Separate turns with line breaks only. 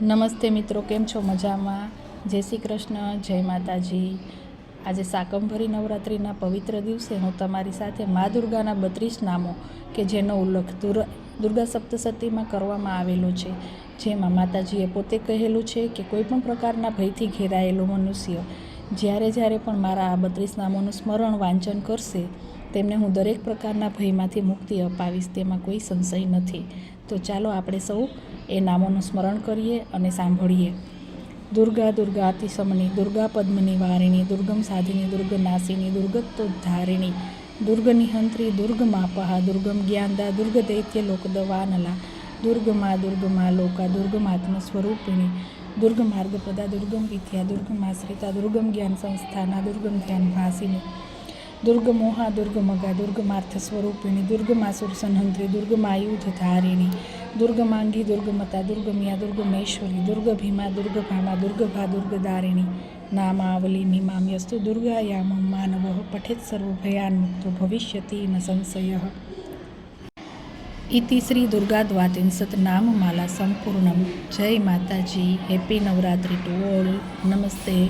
નમસ્તે મિત્રો, કેમ છો મજામાં? જય શ્રી કૃષ્ણ, જય માતાજી. આજે શાકંભરી નવરાત્રિના પવિત્ર દિવસે હું તમારી સાથે મા દુર્ગાના બત્રીસ નામો કે જેનો ઉલ્લેખ દુર દુર્ગા સપ્તસતીમાં કરવામાં આવેલો છે. જેમાં માતાજીએ પોતે કહેલું છે કે કોઈપણ પ્રકારના ભયથી ઘેરાયેલો મનુષ્ય જ્યારે જ્યારે પણ મારા આ બત્રીસ નામોનું સ્મરણ વાંચન કરશે તેમને હું દરેક પ્રકારના ભયમાંથી મુક્તિ અપાવીશ, તેમાં કોઈ સંશય નથી. તો ચાલો આપણે સૌ એ નામોનું સ્મરણ કરીએ અને સાંભળીએ. દુર્ગા દુર્ગા અતિશમની, દુર્ગા પદ્મની વારિણી દુર્ગમ સાધિની, દુર્ગ નાશિની ધારિણી દુર્ગ નિહંત્રી, દુર્ગ માપહા, દુર્ગમ જ્ઞાનદા, દુર્ગ દૈત્ય લોકદવાનલા દુર્ગમા દુર્ગમા લોકા દુર્ગમાત્મ સ્વરૂપિણી દુર્ગ માર્ગપદા, દુર્ગમ વિદ્યા દુર્ગમાશ્રિતા દુર્ગમ જ્ઞાન સંસ્થાના, દુર્ગમ ધ્યાન ભાસિની દુર્ગમોહા દુર્ગ માર્થ સ્વરૂપિણી દુર્ગમાસુર સંહંત્રી દુર્ગમાયુધ ધારિણી દુર્ગમાંગી, દુર્ગમતા, દુર્ગમિયા, દુર્ગમેશ્વરી, દુર્ગભીમા, દુર્ગભામા, દુર્ગભા, દુર્ગદારિણી, નામાવલી મીમામ્યસ્તુ દુર્ગાયામ માનવ, પઠેત સર્વભયાન્મુક્તો, ભવિષ્યતિ ન સંશય। ઇતિ શ્રી દુર્ગા નામમાલા સંપૂર્ણમ। જય માતાજી, હેપી નવરાત્રિ ટુ ઓલ। નમસ્તે।